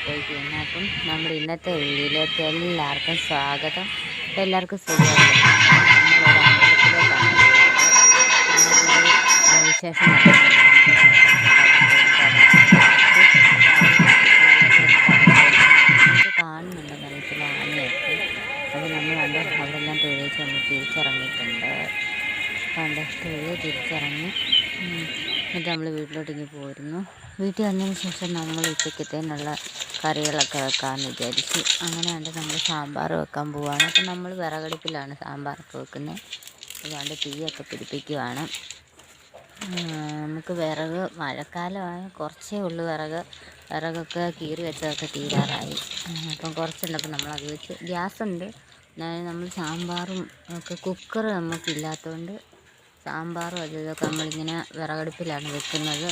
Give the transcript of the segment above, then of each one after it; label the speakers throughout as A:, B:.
A: അപ്പോഴേക്കും തന്നെ നമ്മുടെ ഇന്നത്തെ വീഡിയോയിലേക്ക് എല്ലാവർക്കും സ്വാഗതം എല്ലാവർക്കും സുഖം വിശേഷം കണ്ട ഇഷ്ടമായി തിരിച്ചിറങ്ങി എന്നിട്ട് നമ്മൾ വീട്ടിലോട്ട് ഇങ്ങനെ പോയിരുന്നു വീട്ടിൽ വന്നതിന് ശേഷം നമ്മൾ ഉച്ചക്കത്തേനുള്ള കറികളൊക്കെ വെക്കാമെന്ന് വിചാരിച്ചു അങ്ങനെയാണ്ട് നമ്മൾ സാമ്പാർ വെക്കാൻ പോവാണ് അപ്പം നമ്മൾ വിറകടുപ്പിലാണ് സാമ്പാറൊക്കെ വെക്കുന്നത് അതുകൊണ്ട് തീയൊക്കെ പിടിപ്പിക്കുവാണ് നമുക്ക് വിറക് മഴക്കാലമാണ് കുറച്ചേ ഉള്ളൂ വിറക് വിറകൊക്കെ കീറി വെച്ചതൊക്കെ തീരാറായി അപ്പം കുറച്ചുണ്ടപ്പോൾ നമ്മളത് വെച്ച് ഗ്യാസുണ്ട് നമ്മൾ സാമ്പാറും ഒക്കെ കുക്കർ നമുക്കില്ലാത്തതുകൊണ്ട് സാമ്പാറും അതും ഇതൊക്കെ നമ്മളിങ്ങനെ വിറകടുപ്പിലാണ് വെക്കുന്നത്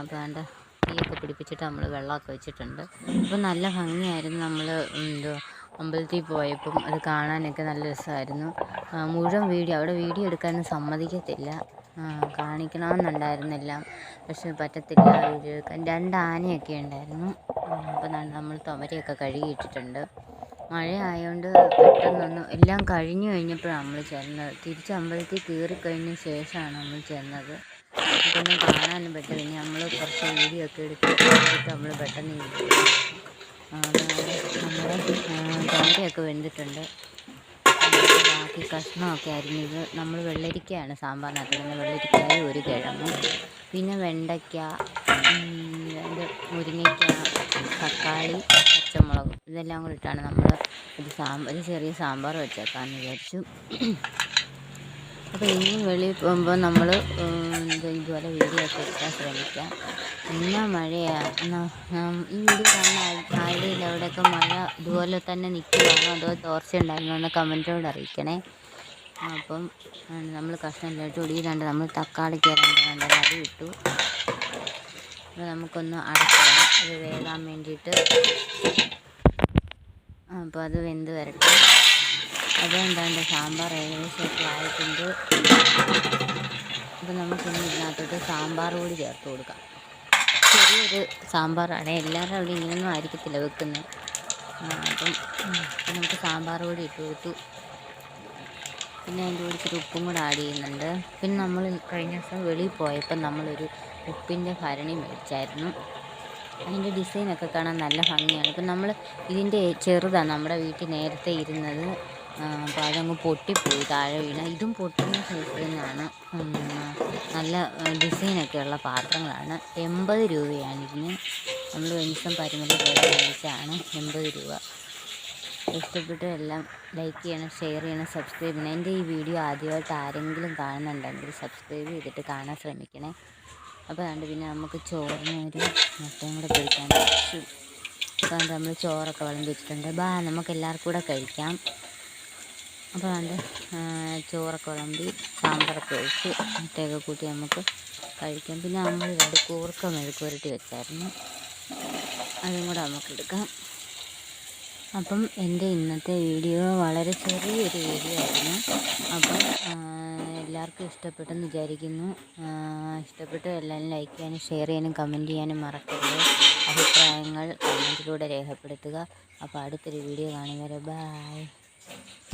A: അപ്പോൾ വേണ്ട തീയൊക്കെ പിടിപ്പിച്ചിട്ട് നമ്മൾ വെള്ളമൊക്കെ വെച്ചിട്ടുണ്ട് അപ്പോൾ നല്ല ഭംഗിയായിരുന്നു നമ്മൾ എന്തോ അമ്പലത്തിൽ പോയപ്പം അത് കാണാനൊക്കെ നല്ല രസമായിരുന്നു മുഴുവൻ വീഡിയോ അവിടെ വീഡിയോ എടുക്കാനും സമ്മതിക്കത്തില്ല കാണിക്കണമെന്നുണ്ടായിരുന്നില്ല പക്ഷേ പറ്റത്തില്ല വീഡിയോ എടുക്കാൻ രണ്ട് ആനയൊക്കെ ഉണ്ടായിരുന്നു അപ്പം നമ്മൾ തുമരയൊക്കെ കഴുകിയിട്ടിട്ടുണ്ട് മഴ ആയതുകൊണ്ട് പെട്ടെന്നൊന്ന് എല്ലാം കഴിഞ്ഞു കഴിഞ്ഞപ്പോഴാണ് നമ്മൾ ചെന്നത് തിരിച്ച് അമ്പലത്തിൽ കയറിക്കഴിഞ്ഞ ശേഷമാണ് നമ്മൾ ചെന്നത് ഇതൊന്നും കാണാനും പറ്റില്ല ഇനി നമ്മൾ കുറച്ച് വീഡിയോ ഒക്കെ എടുത്ത് നമ്മൾ പെട്ടെന്ന് നമ്മുടെ തൊണ്ടയൊക്കെ വെന്തിട്ടുണ്ട് ബാക്കി കഷ്ണമൊക്കെ അരിഞ്ഞത് നമ്മൾ വെള്ളരിക്കയാണ് സാമ്പാറിനാക്കുന്നത് വെള്ളരിക്കായ ഒരു കിഴങ്ങ് പിന്നെ വെണ്ടയ്ക്ക മുരിങ്ങയ്ക്ക തക്കാളി പച്ചമുളകും ഇതെല്ലാം കൂടെ ഇട്ടാണ് നമ്മൾ ഒരു സാമ്പാർ ഒരു ചെറിയ സാമ്പാർ വെച്ചേക്കാമെന്ന് വിചാരിച്ചു അപ്പോൾ ഇനി വെളിയിൽ പോകുമ്പോൾ നമ്മൾ ഇതുപോലെ വീഡിയോ ഒക്കെ എടുക്കാൻ ശ്രമിക്കാം എന്നാൽ മഴയാണ് ഈ വീഡിയോ കാണുന്ന ആയിരയിൽ അവിടെയൊക്കെ മഴ ഇതുപോലെ തന്നെ നിൽക്കുകയാണോ അതോ തോർച്ച ഉണ്ടായിരുന്നോ എന്ന് കമൻറ്റോട് അറിയിക്കണേ അപ്പം നമ്മൾ കഷ്ണം ഇട്ട് ഒടിയിലാണ്ട് നമ്മൾ തക്കാളിക്ക് രണ്ട് അത് ഇട്ടു നമുക്കൊന്ന് അടക്കണം അത് വേകാൻ വേണ്ടിയിട്ട് അപ്പോൾ അത് വെന്ത് വരട്ടെ അപ്പോൾ എന്താണ്ട് സാമ്പാർ ഏകദേശമൊക്കെ ആയിട്ടുണ്ട് അപ്പോൾ നമുക്കിനി ഇതിനകത്തോട്ട് സാമ്പാർ കൂടി ചേർത്ത് കൊടുക്കാം ചെറിയൊരു സാമ്പാറാണ് എല്ലാവരും അവിടെ ഇങ്ങനെയൊന്നും ആയിരിക്കത്തില്ല വെക്കുന്നത് അപ്പം നമുക്ക് സാമ്പാർ കൂടി ഇട്ട് കൊടുത്തു പിന്നെ അതിൻ്റെ കൂടി ഇച്ചിരി ഉപ്പും കൂടെ ആഡ് ചെയ്യുന്നുണ്ട് പിന്നെ നമ്മൾ കഴിഞ്ഞ ദിവസം വെളിയിൽ പോയപ്പോൾ നമ്മളൊരു ഉപ്പിൻ്റെ ഭരണി മേടിച്ചായിരുന്നു അതിൻ്റെ ഡിസൈനൊക്കെ കാണാൻ നല്ല ഭംഗിയാണ് ഇപ്പം നമ്മൾ ഇതിൻ്റെ ചെറുതാണ് നമ്മുടെ വീട്ടിൽ നേരത്തെ ഇരുന്നത് അപ്പോൾ അതങ്ങ് പൊട്ടിപ്പോയി താഴെ വീണ ഇതും പൊട്ടുന്ന സൈസിൽ നല്ല ഡിസൈനൊക്കെ ഉള്ള പാത്രങ്ങളാണ് എൺപത് രൂപയാണ് ഇതിന് നമ്മൾ വെനിസം പരിമിതി മേടിച്ചാണ് എൺപത് രൂപ ഇഷ്ടപ്പെട്ട് എല്ലാം ലൈക്ക് ചെയ്യണം ഷെയർ ചെയ്യണം സബ്സ്ക്രൈബ് ചെയ്യണം എൻ്റെ ഈ വീഡിയോ ആദ്യമായിട്ട് ആരെങ്കിലും കാണുന്നുണ്ടെങ്കിൽ സബ്സ്ക്രൈബ് ചെയ്തിട്ട് കാണാൻ ശ്രമിക്കണേ അപ്പോൾ അതുകൊണ്ട് പിന്നെ നമുക്ക് ചോറിന് ഒരു മുട്ടയും കൂടെ കഴിക്കാൻ അപ്പോൾ നമ്മൾ ചോറൊക്കെ വളം വെച്ചിട്ടുണ്ട് ബാ നമുക്ക് എല്ലാവർക്കും കൂടെ കഴിക്കാം അപ്പോൾ അതുകൊണ്ട് ചോറൊക്കെ വിളമ്പി സാമ്പാറൊക്കെ ഒഴിച്ച് മുട്ടയൊക്കെ കൂട്ടി നമുക്ക് കഴിക്കാം പിന്നെ നമ്മൾ രണ്ട് കൂർക്ക മെഴുക്കുരട്ടി വെച്ചായിരുന്നു അതും കൂടെ നമുക്ക് എടുക്കാം അപ്പം എൻ്റെ ഇന്നത്തെ വീഡിയോ വളരെ ചെറിയൊരു വീഡിയോ ആയിരുന്നു എല്ലാവർക്കും ഇഷ്ടപ്പെട്ടെന്ന് വിചാരിക്കുന്നു ഇഷ്ടപ്പെട്ടു എല്ലാവരും ലൈക്ക് ചെയ്യാനും ഷെയർ ചെയ്യാനും കമൻറ്റ് ചെയ്യാനും മറക്കരുത് അഭിപ്രായങ്ങൾ കമൻറ്റിലൂടെ രേഖപ്പെടുത്തുക അപ്പോൾ അടുത്തൊരു വീഡിയോ കാണും ബൈ ബായ്